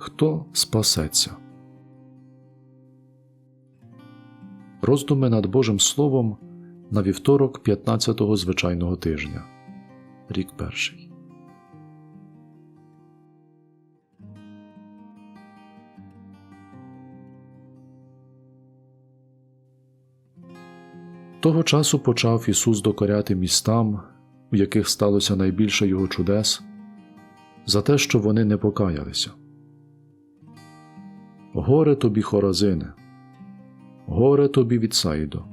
хто спасеться. Роздуми над Божим Словом на вівторок 15-го звичайного тижня. Рік перший. Того часу почав Ісус докоряти містам, у яких сталося найбільше Його чудес, за те, що вони не покаялися. Горе тобі, Хоразине, горе тобі від Саїдо.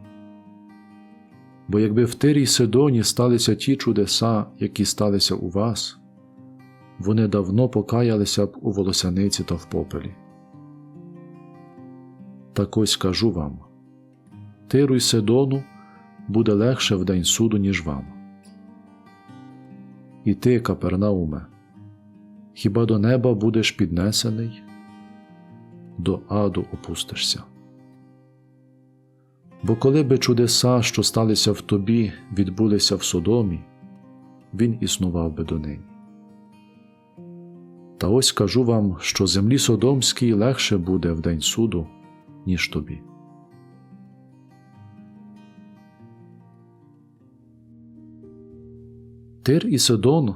Бо якби в Тирі Сидоні сталися ті чудеса, які сталися у вас, вони давно покаялися б у волосяниці та в попелі. Так ось кажу вам Тиру й Сидону буде легше в день суду, ніж вам. І ти, Капернауме, хіба до неба будеш піднесений, до аду опустишся. Бо коли би чудеса, що сталися в тобі, відбулися в Содомі, він існував би донині. Та ось кажу вам, що землі Содомській легше буде в день суду, ніж тобі. Тир і Сидон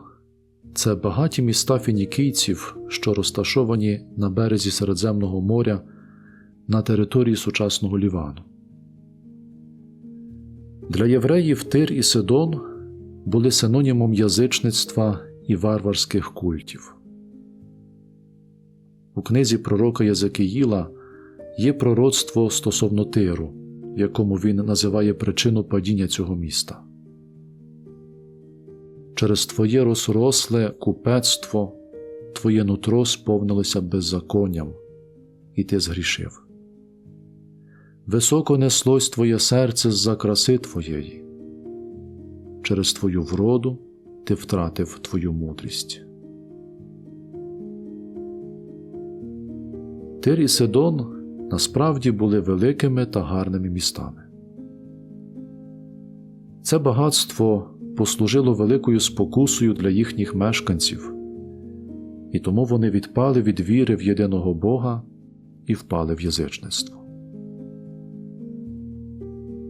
це багаті міста фінікійців, що розташовані на березі Середземного моря на території сучасного Лівану. Для євреїв Тир і Сидон були синонімом язичництва і варварських культів. У книзі пророка Язекиїла є пророцтво стосовно Тиру, якому він називає причину падіння цього міста. Через твоє розросле купецтво твоє нутро сповнилося беззаконням, і ти згрішив. Високо неслось твоє серце з-за краси твоєї, через твою вроду ти втратив твою мудрість. Тир і Сидон насправді були великими та гарними містами. Це багатство послужило великою спокусою для їхніх мешканців, і тому вони відпали від віри в єдиного Бога і впали в язичництво.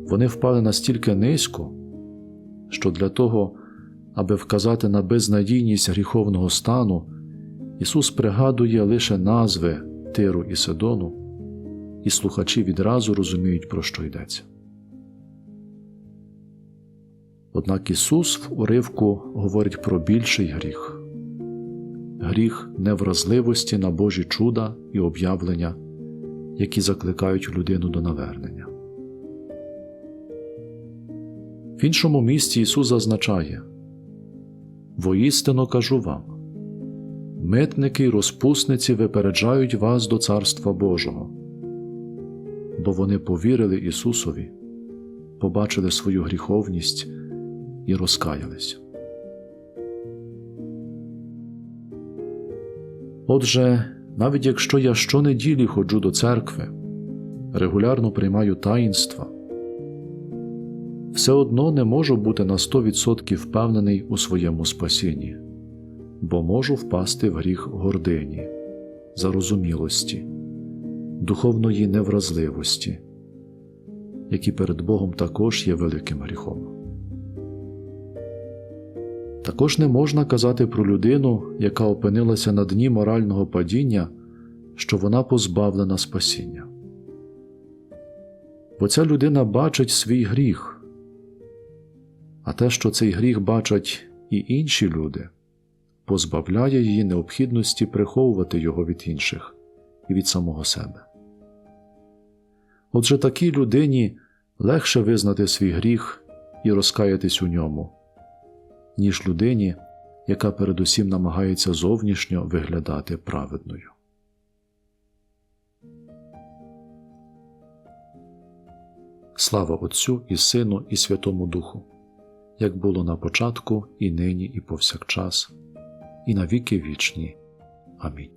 Вони впали настільки низько, що для того, аби вказати на безнадійність гріховного стану, Ісус пригадує лише назви Тиру і Сидону, і слухачі відразу розуміють, про що йдеться. Однак Ісус в уривку говорить про більший гріх гріх невразливості на Божі чуда і об'явлення, які закликають людину до навернення. В іншому місці Ісус зазначає Воістину кажу вам митники й розпусниці випереджають вас до Царства Божого, бо вони повірили Ісусові, побачили свою гріховність і розкаялись. Отже, навіть якщо я щонеділі ходжу до церкви, регулярно приймаю таїнства, все одно не можу бути на 100% впевнений у своєму спасінні, бо можу впасти в гріх гордині, зарозумілості, духовної невразливості, які перед Богом також є великим гріхом. Також не можна казати про людину, яка опинилася на дні морального падіння, що вона позбавлена спасіння. Бо ця людина бачить свій гріх, а те, що цей гріх бачать і інші люди, позбавляє її необхідності приховувати його від інших і від самого себе. Отже такій людині легше визнати свій гріх і розкаятись у ньому ніж людині, яка передусім намагається зовнішньо виглядати праведною. Слава Отцю і Сину, і Святому Духу, як було на початку, і нині, і повсякчас, і на віки вічні. Амінь.